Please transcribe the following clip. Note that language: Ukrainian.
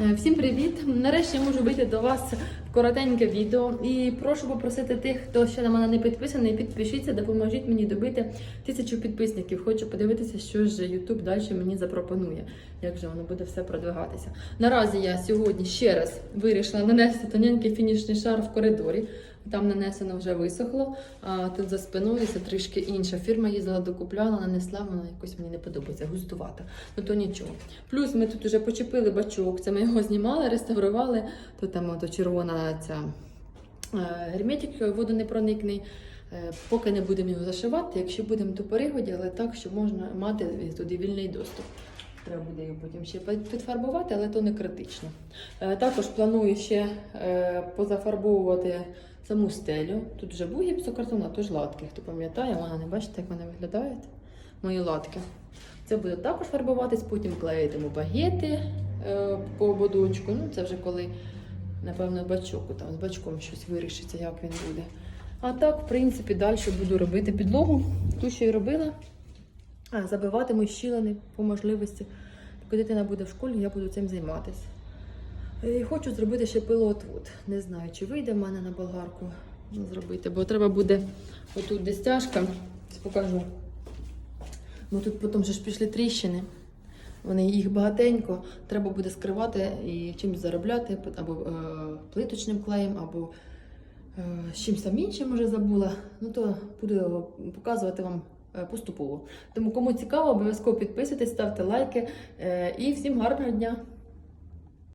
Е, Всім привіт! Нарешті можу вийти до вас в коротеньке відео і прошу попросити тих, хто ще на мене не підписаний, підпишіться, допоможіть мені добити тисячу підписників. Хочу подивитися, що ж YouTube далі мені запропонує, як же воно буде все продвигатися. Наразі я сьогодні ще раз вирішила нанести тоненький фінішний шар в коридорі. Там нанесено вже висохло, а тут за спиною це трішки інша фірма їздила, докупляла, нанесла, вона якось мені не подобається, густувата. Ну то нічого. Плюс ми тут вже почепили бачок, це ми його знімали, реставрували. Тут там ото червона ця е, герметик водонепроникний. Е, Поки не будемо його зашивати, якщо будемо то перегоді, але так, щоб можна мати туди вільний доступ. Треба буде його потім ще підфарбувати, але то не критично. Е, Також планую ще е, позафарбовувати саму стелю. Тут вже був гіпсокартон, а тож латки. Хто пам'ятає, вона не бачите, як вони виглядають. Мої латки. Це буде також фарбуватись, потім клеїтиму багети е, по ободочку. Ну, це вже коли, напевно, бачок, там з бачком щось вирішиться, як він буде. А так, в принципі, далі буду робити підлогу. Ту, що й робила. Забиватиму щілини по можливості. Поки дитина буде в школі, я буду цим займатися. І хочу зробити ще пилоотвод. Не знаю, чи вийде в мене на болгарку ну, зробити, бо треба буде отут десь стяжка. Покажу. Бо тут потім ж пішли тріщини. Вони їх багатенько, треба буде скривати і чимось заробляти, або е, плиточним клеєм, або е, чимось іншим вже забула. Ну то буду показувати вам е, поступово. Тому кому цікаво, обов'язково підписуйтесь, ставте лайки. Е, і всім гарного дня!